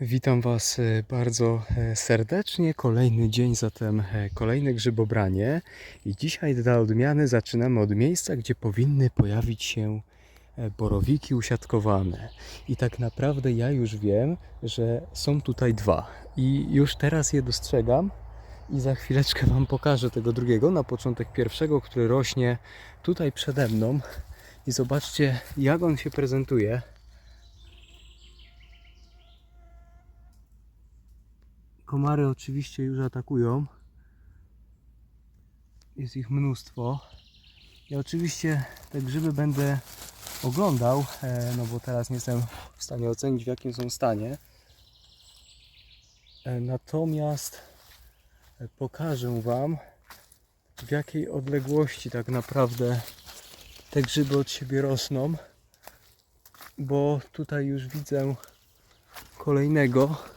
Witam Was e, bardzo e, serdecznie. Kolejny dzień, zatem e, kolejne grzybobranie. I dzisiaj dla odmiany zaczynamy od miejsca, gdzie powinny pojawić się borowiki usiadkowane. I tak naprawdę ja już wiem, że są tutaj dwa. I już teraz je dostrzegam. I za chwileczkę Wam pokażę tego drugiego, na początek pierwszego, który rośnie tutaj przede mną. I zobaczcie, jak on się prezentuje. Komary oczywiście już atakują. Jest ich mnóstwo. Ja oczywiście te grzyby będę oglądał, e, no bo teraz nie jestem w stanie ocenić w jakim są stanie. E, Natomiast e, pokażę Wam w jakiej odległości tak naprawdę te grzyby od siebie rosną, bo tutaj już widzę kolejnego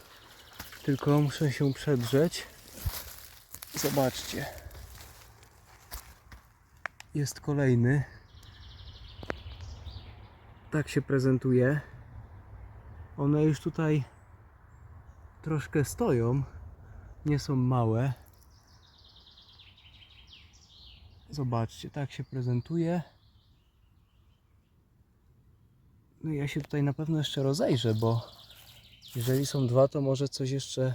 tylko muszę się przedrzeć. Zobaczcie. Jest kolejny. Tak się prezentuje. One już tutaj troszkę stoją. Nie są małe. Zobaczcie, tak się prezentuje. No ja się tutaj na pewno jeszcze rozejrzę, bo jeżeli są dwa, to może coś jeszcze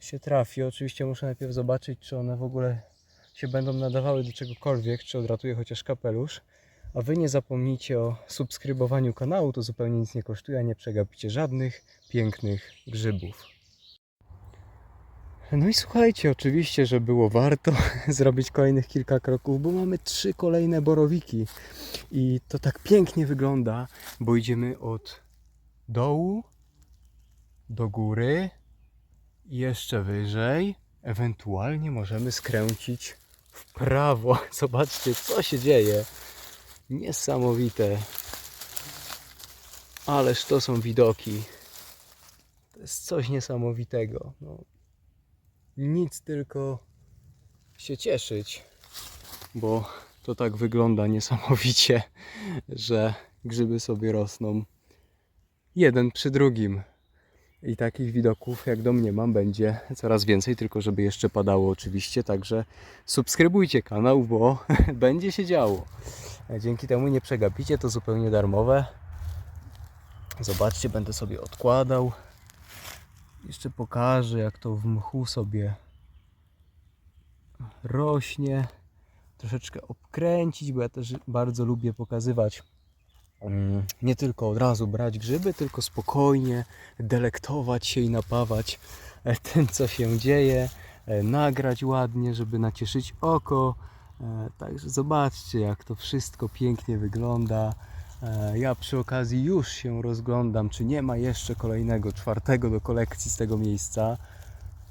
się trafi. Oczywiście muszę najpierw zobaczyć, czy one w ogóle się będą nadawały do czegokolwiek, czy odratuje chociaż kapelusz. A Wy nie zapomnijcie o subskrybowaniu kanału, to zupełnie nic nie kosztuje, a nie przegapicie żadnych pięknych grzybów. No i słuchajcie, oczywiście, że było warto zrobić kolejnych kilka kroków, bo mamy trzy kolejne borowiki. I to tak pięknie wygląda, bo idziemy od dołu do góry, jeszcze wyżej, ewentualnie możemy skręcić w prawo. Zobaczcie, co się dzieje. Niesamowite. Ależ to są widoki. To jest coś niesamowitego. No, nic tylko się cieszyć, bo to tak wygląda niesamowicie, że grzyby sobie rosną jeden przy drugim. I takich widoków, jak domniemam, będzie coraz więcej, tylko żeby jeszcze padało oczywiście. Także subskrybujcie kanał, bo będzie się działo. Dzięki temu nie przegapicie, to zupełnie darmowe. Zobaczcie, będę sobie odkładał. Jeszcze pokażę, jak to w mchu sobie rośnie. Troszeczkę obkręcić, bo ja też bardzo lubię pokazywać nie tylko od razu brać grzyby, tylko spokojnie delektować się i napawać e, tym, co się dzieje, e, nagrać ładnie, żeby nacieszyć oko. E, Także zobaczcie, jak to wszystko pięknie wygląda. Ja przy okazji już się rozglądam, czy nie ma jeszcze kolejnego, czwartego do kolekcji z tego miejsca,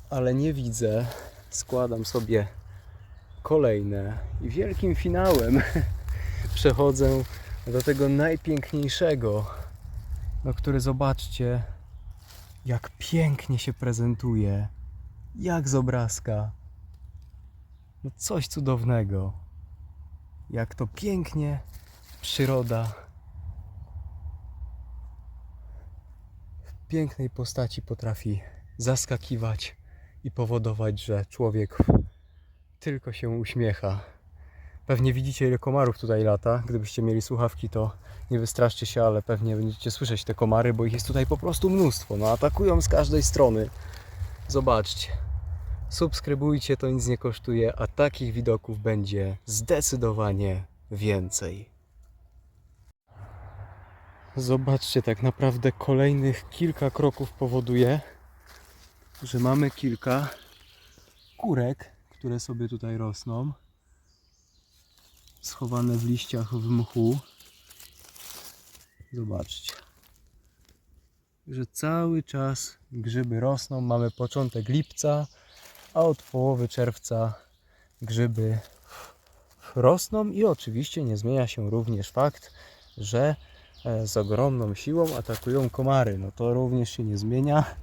ale nie widzę. Składam sobie kolejne i wielkim finałem przechodzę do tego najpiękniejszego, no który zobaczcie, jak pięknie się prezentuje, jak z obrazka. No coś cudownego. Jak to pięknie przyroda w pięknej postaci potrafi zaskakiwać i powodować, że człowiek tylko się uśmiecha. Pewnie widzicie ile komarów tutaj lata. Gdybyście mieli słuchawki, to nie wystraszcie się, ale pewnie będziecie słyszeć te komary, bo ich jest tutaj po prostu mnóstwo. No atakują z każdej strony. Zobaczcie. Subskrybujcie, to nic nie kosztuje, a takich widoków będzie zdecydowanie więcej. Zobaczcie, tak naprawdę kolejnych kilka kroków powoduje, że mamy kilka kurek, które sobie tutaj rosną schowane w liściach w mchu. Zobaczcie. Że cały czas grzyby rosną. Mamy początek lipca, a od połowy czerwca grzyby rosną i oczywiście nie zmienia się również fakt, że e, z ogromną siłą atakują komary. No to również się nie zmienia.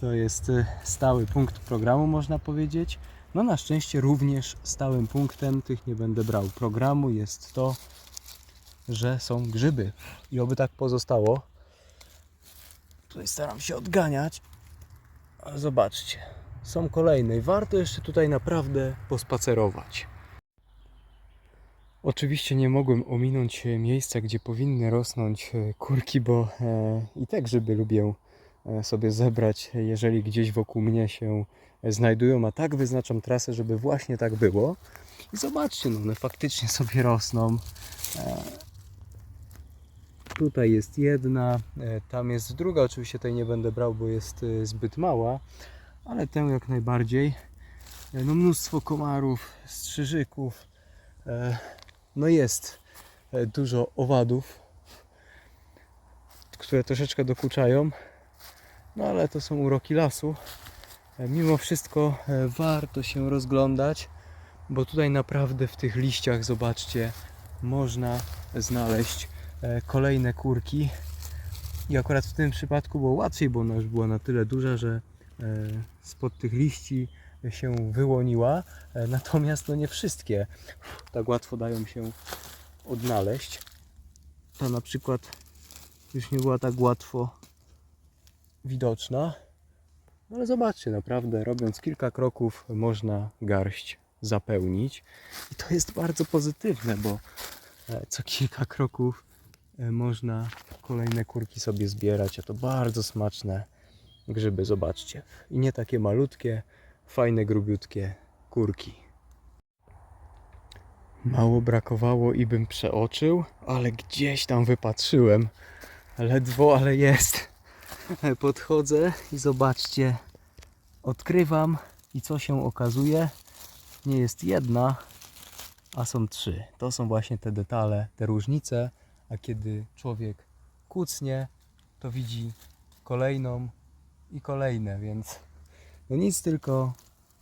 To jest e, stały punkt programu, można powiedzieć. No na szczęście również stałym punktem tych nie będę brał programu jest to, że są grzyby. I oby tak pozostało. Tutaj staram się odganiać. Ale zobaczcie, są kolejne i warto jeszcze tutaj naprawdę pospacerować. Oczywiście nie mogłem ominąć miejsca, gdzie powinny rosnąć e, kurki, bo e, i te grzyby lubię sobie zebrać, e, jeżeli gdzieś wokół mnie się e, znajdują, a tak wyznaczam trasę, żeby właśnie tak było. I zobaczcie, no one faktycznie sobie rosną. E, Tutaj jest jedna, e, tam jest druga. Oczywiście tej nie będę brał, bo jest e, zbyt mała, ale tę jak najbardziej. E, No mnóstwo komarów, strzyżyków. e, No jest e, dużo owadów, które troszeczkę dokuczają. No ale to są uroki lasu. E, Mimo wszystko e, warto się rozglądać, bo tutaj naprawdę w tych liściach, zobaczcie, można znaleźć e, kolejne kurki. I akurat w tym przypadku było łatwiej, bo ona już była na tyle duża, że spod tych liści się wyłoniła. Natomiast no nie wszystkie tak łatwo dają się odnaleźć. Ta na przykład już nie była tak łatwo widoczna. No ale zobaczcie, naprawdę robiąc kilka kroków można garść zapełnić. I to jest bardzo pozytywne, bo e, co kilka kroków e, można kolejne kurki sobie zbierać, a to bardzo smaczne grzyby, zobaczcie. I nie takie malutkie, fajne, grubiutkie kurki. Mało brakowało i bym przeoczył, ale gdzieś tam wypatrzyłem. Ledwo, ale jest. Podchodzę i zobaczcie, odkrywam i co się okazuje, nie jest jedna, a są trzy. To są właśnie te detale, te różnice, a kiedy człowiek kucnie, to widzi kolejną i kolejne, więc no nic tylko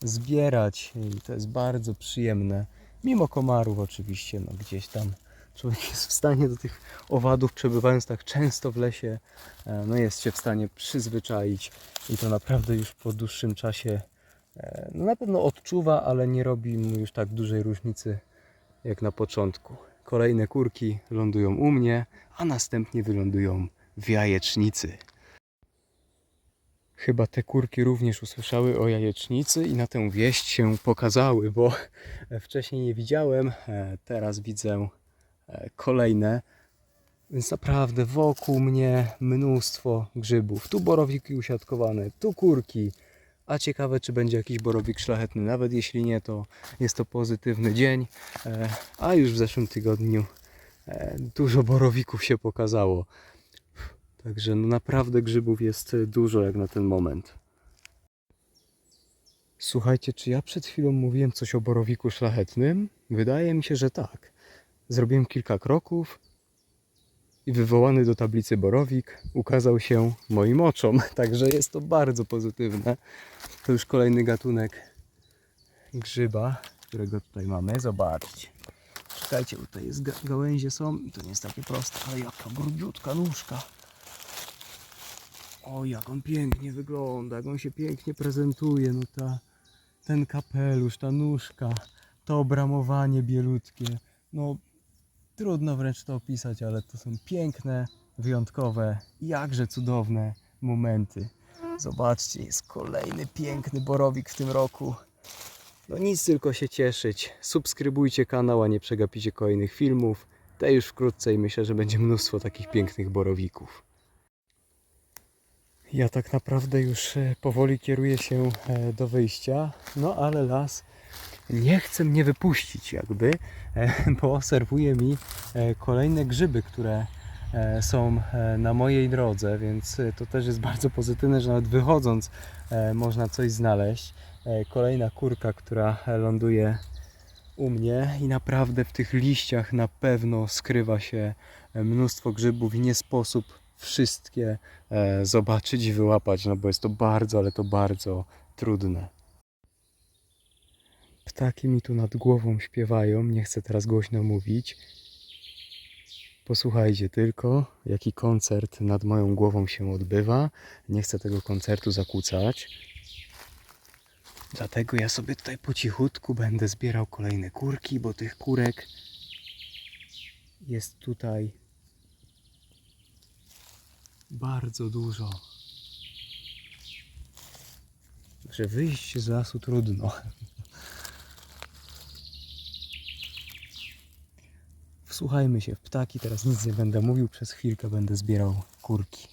zbierać i to jest bardzo przyjemne. Mimo komarów oczywiście, no gdzieś tam człowiek jest w stanie do tych owadów, przebywając tak często w lesie, e, no jest się w stanie przyzwyczaić i to naprawdę już po dłuższym czasie e, no na pewno odczuwa, ale nie robi mu już tak dużej różnicy jak na początku. Kolejne kurki lądują u mnie, a następnie wylądują w jajecznicy. Chyba te kurki również usłyszały o jajecznicy i na tę wieść się pokazały, bo wcześniej nie widziałem, e, teraz widzę kolejne. Więc naprawdę wokół mnie mnóstwo grzybów. Tu borowiki usiadkowane, tu kurki. A ciekawe, czy będzie jakiś borowik szlachetny. Nawet jeśli nie, to jest to pozytywny dzień. E, A już w zeszłym tygodniu e, dużo borowików się pokazało. Także no naprawdę grzybów jest dużo jak na ten moment. Słuchajcie, czy ja przed chwilą mówiłem coś o borowiku szlachetnym? Wydaje mi się, że tak. Zrobiłem kilka kroków i wywołany do tablicy borowik ukazał się moim oczom. Także jest to bardzo pozytywne. To już kolejny gatunek grzyba, którego tutaj mamy. Zobaczcie. Czekajcie, bo tutaj jest ga- gałęzie są i to nie jest takie proste, ale jaka grubiutka nóżka. O, jak on pięknie wygląda, jak on się pięknie prezentuje. No ta, ten kapelusz, ta nóżka, to obramowanie bielutkie. No, trudno wręcz to opisać, ale to są piękne, wyjątkowe, jakże cudowne momenty. Zobaczcie, jest kolejny piękny borowik w tym roku. No nic tylko się cieszyć. Subskrybujcie kanał, a nie przegapicie kolejnych filmów. Te już wkrótce i myślę, że będzie mnóstwo takich pięknych borowików. Ja tak naprawdę już e, powoli kieruję się e, do wyjścia, no ale las nie chce mnie wypuścić jakby, e, bo serwuje mi e, kolejne grzyby, które e, są na mojej drodze, więc to też jest bardzo pozytywne, że nawet wychodząc można coś znaleźć. Kolejna kurka, która ląduje u mnie i naprawdę w tych liściach na pewno skrywa się mnóstwo grzybów i nie sposób wszystkie zobaczyć i wyłapać, no bo jest to bardzo, ale to bardzo trudne. Ptaki mi tu nad głową śpiewają, nie chcę teraz głośno mówić. Posłuchajcie tylko, jaki koncert nad moją głową się odbywa. Nie chcę tego koncertu zakłócać. Dlatego ja sobie tutaj po cichutku będę zbierał kolejne kurki, bo tych kurek jest tutaj bardzo dużo. że wyjść z lasu trudno. Wsłuchajmy się w ptaki, teraz nic nie będę mówił, przez chwilkę będę zbierał kurki.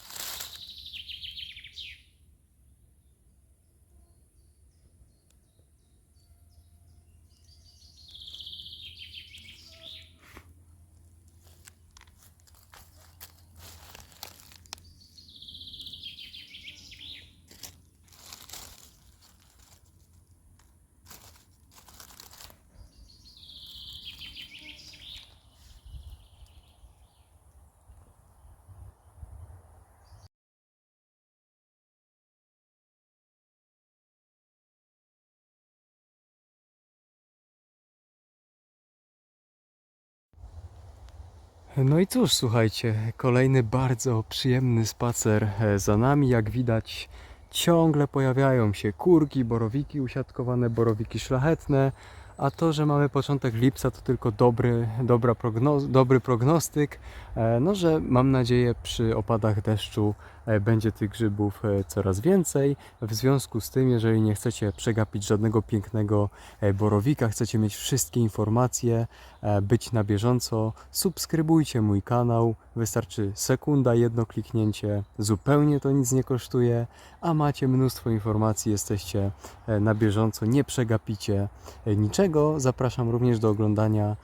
No i cóż, słuchajcie, kolejny bardzo przyjemny spacer e, za nami. Jak widać, ciągle pojawiają się kurki, borowiki usiadkowane, borowiki szlachetne. A to, że mamy początek lipca, to tylko dobry, dobra prognoz, dobry prognostyk. E, No, że mam nadzieję przy opadach deszczu będzie tych grzybów e, coraz więcej. W związku z tym, jeżeli nie chcecie przegapić żadnego pięknego e, borowika, chcecie mieć wszystkie informacje, e, być na bieżąco, subskrybujcie mój kanał. Wystarczy sekunda, jedno kliknięcie, zupełnie to nic nie kosztuje, a macie mnóstwo informacji, jesteście e, na bieżąco, nie przegapicie e, niczego. Zapraszam również do oglądania e,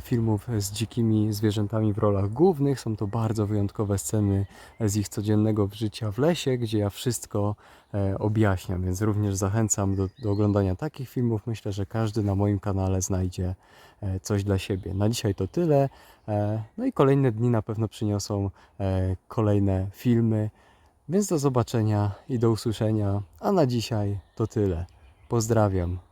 filmów z dzikimi zwierzętami w rolach głównych. Są to bardzo wyjątkowe sceny z ich codziennego życia w lesie, gdzie ja wszystko e, objaśniam, więc również zachęcam do, do oglądania takich filmów. Myślę, że każdy na moim kanale znajdzie e, coś dla siebie. Na dzisiaj to tyle. E, No i kolejne dni na pewno przyniosą e, kolejne filmy. Więc do zobaczenia i do usłyszenia. A na dzisiaj to tyle. Pozdrawiam.